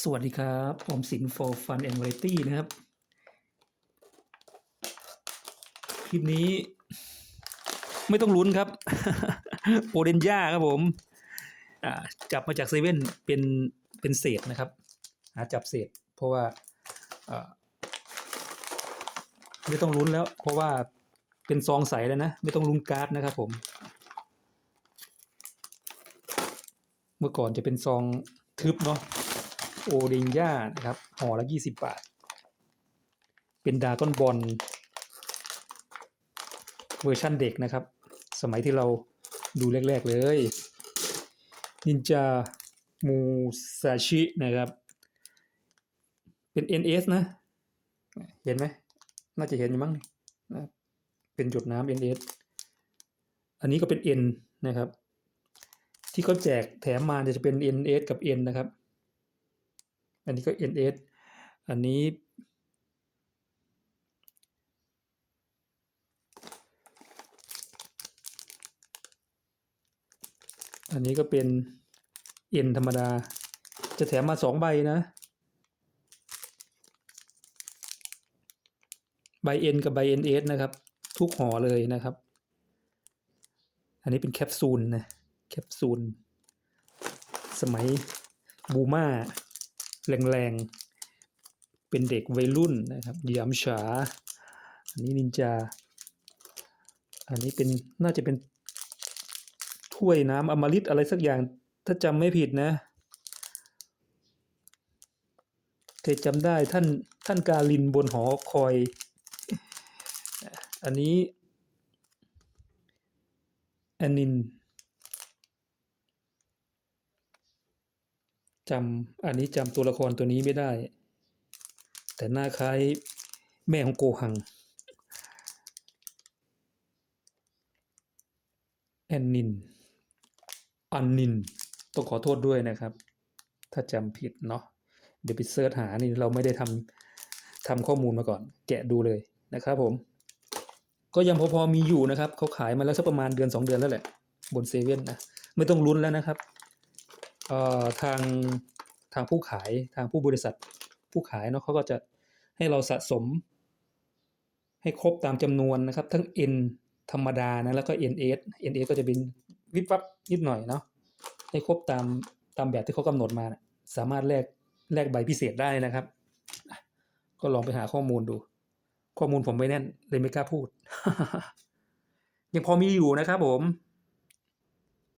สวัสดีครับออมสิน for fun and variety นะครับ คลิปนี้ ไม่ต้องลุ้นครับ โอเดนย่าครับผมจับมาจากเซเว่นเป็นเป็นเศษนะครับ หาจับเศษ เพราะว่าอ่าไม่ต้องลุ้นแล้ว เพราะว่าเป็นซองใสแล้วนะ ไม่ต้องลุ้นการ์ดนะครับผม เมื่อก่อนจะเป็นซองทึบเนาะ โอเดนย่านะครับห่อละยี่สิบบาท เป็นดาก้นบอลเวอร์ชั่นเด็กนะครับ สมัยที่เราดูแรก ๆ เลยนินจามูซาชินะครับ เป็น NS นะ เห็นไหม น่าจะเห็นอยู่มั้งนะเป็นหยดน้ำ NS อันนี้ก็เป็น N นะครับ ที่เขาแจกแถมมาจะเป็น NS กับ N นะครับ อันนี้ก็ NS อันนี้ อันนี้ก็เป็น N ธรรมดา จะแถมมาสองใบนะ ใบ N กับใบ NS นะครับ ทุกห่อเลยนะครับ อันนี้เป็นแคปซูลนะ แคปซูล สมัยบูมา แรงๆ เป็นเด็กวัยรุ่นนะครับยามฉา อันนี้นินจา อันนี้เป็นน่าจะเป็นถ้วยน้ำอมฤตอะไรสักอย่าง ถ้าจำไม่ผิดนะเทจำได้ท่านท่านกาลินบนหอคอย อันนี้แอนนิน จำอันนี้จำตัวละครตัวนี้ไม่ได้ แต่หน้าคล้ายแม่ของโกหัง แอนนิน อันนิน ต้องขอโทษด้วยนะครับ ถ้าจำผิดเนาะ เดี๋ยวไปเสิร์ชหานี่เราไม่ได้ทำทำข้อมูลมาก่อน แกะดูเลยนะครับผม ก็ยังพอพอมีอยู่นะครับ เขาขายมาแล้วสักประมาณเดือนสองเดือนแล้วแหละ บนเซเว่นนะ ไม่ต้องลุ้นแล้วนะครับ เอ่อทางทางผู้ขายทางผู้บริษัทผู้ขายเนาะเขาก็จะให้เราสะสม ให้ครบตามจำนวนนะครับ ทั้ง N ธรรมดานะแล้วก็ NS NS ก็จะเป็นวิบวับนิดหน่อยเนาะให้ครบตามตามแบบที่เขากำหนดมานะสามารถแลกแลกใบพิเศษได้นะครับ ก็ลองไปหาข้อมูลดู ข้อมูลผมไม่แน่นเลยไม่กล้าพูด ยังพอมีอยู่นะครับผม